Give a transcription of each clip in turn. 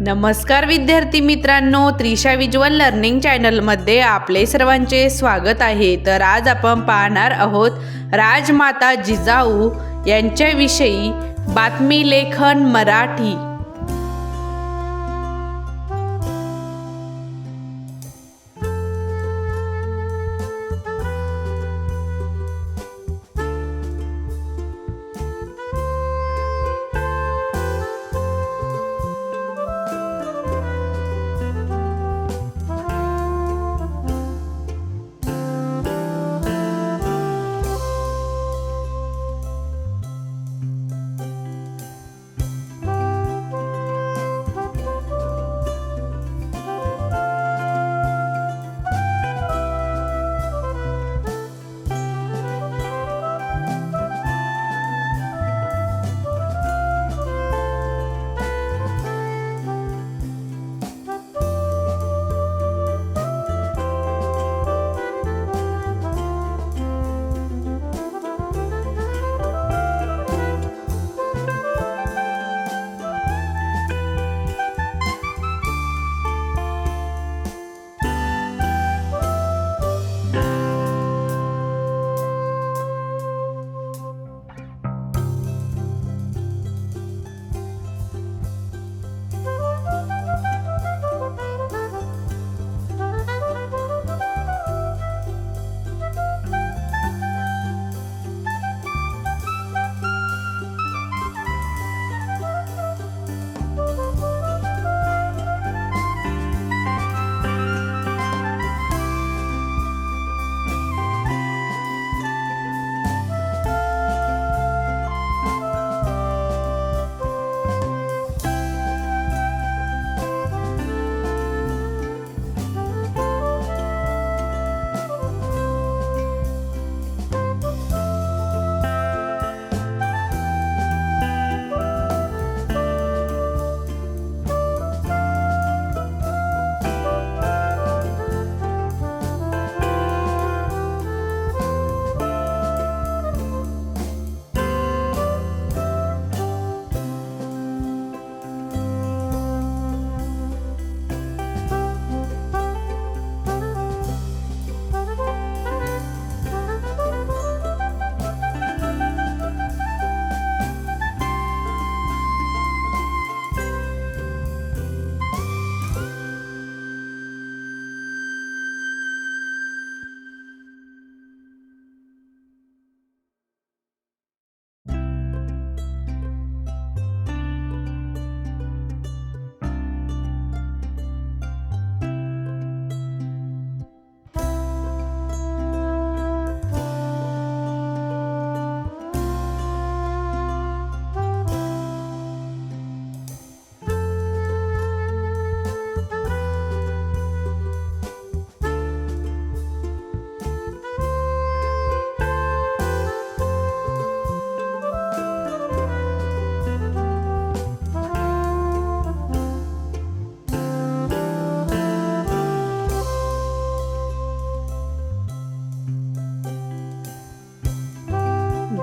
नमस्कार विद्यार्थी मित्रांनो त्रिशा विज्युअल लर्निंग चॅनलमध्ये आपले सर्वांचे स्वागत आहे. तर आज आपण पाहणार आहोत राजमाता जिजाऊ यांच्याविषयी बातमी लेखन मराठी.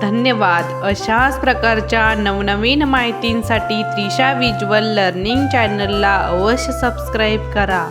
धन्यवाद. अशाच प्रकारच्या नवनवीन माहितींसाठी त्रिशा विज्युअल लर्निंग चॅनलला अवश्य सबस्क्राईब करा.